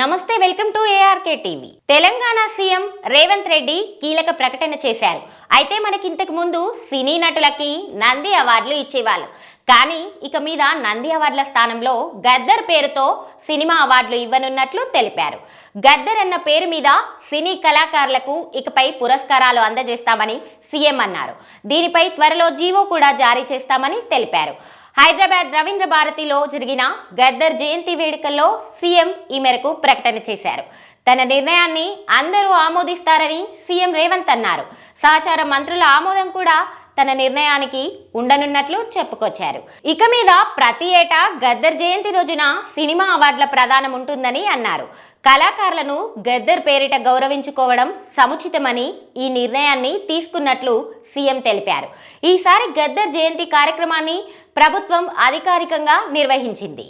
నమస్తే welcome to ARK TV Telangana CM Revanth Reddy కీలక ప్రకటన చేశారు. అయితే మనకి ఇంతకు ముందు సినీ నటులకి నంది అవార్డులు ఇచ్చేవాళ్ళు. కానీ ఇక మీద నంది అవార్డుల స్థానంలో గద్దర్ పేరుతో సినిమా అవార్డులు ఇవ్వనున్నట్లు తెలిపారు. గద్దర్ అన్న పేరు మీద సినీ కళాకారులకు ఇకపై పురస్కారాలు అందజేస్తామని సీఎం అన్నారు. దీనిపై త్వరలో జీవో కూడా జారీ చేస్తామని తెలిపారు. హైదరాబాద్ రవీంద్ర భారతిలో జరిగిన గద్దర్ జయంతి వేడుకల్లో సీఎం ఈ మేరకు ప్రకటన చేశారు. తన నిర్ణయాన్ని అందరూ ఆమోదిస్తారని సీఎం రేవంత్ అన్నారు. సహచార మంత్రుల ఆమోదం కూడా తన నిర్ణయానికి ఉండనున్నట్లు చెప్పుకొచ్చారు. ఇక మీద ప్రతి ఏటా గద్దర్ జయంతి రోజున సినిమా అవార్డుల ప్రదానం ఉంటుందని అన్నారు. కళాకారులను గద్దర్ పేరిట గౌరవించుకోవడం సముచితమని ఈ నిర్ణయాన్ని తీసుకున్నట్లు సీఎం తెలిపారు. ఈసారి గద్దర్ జయంతి కార్యక్రమాన్ని ప్రభుత్వం అధికారికంగా నిర్వహించింది.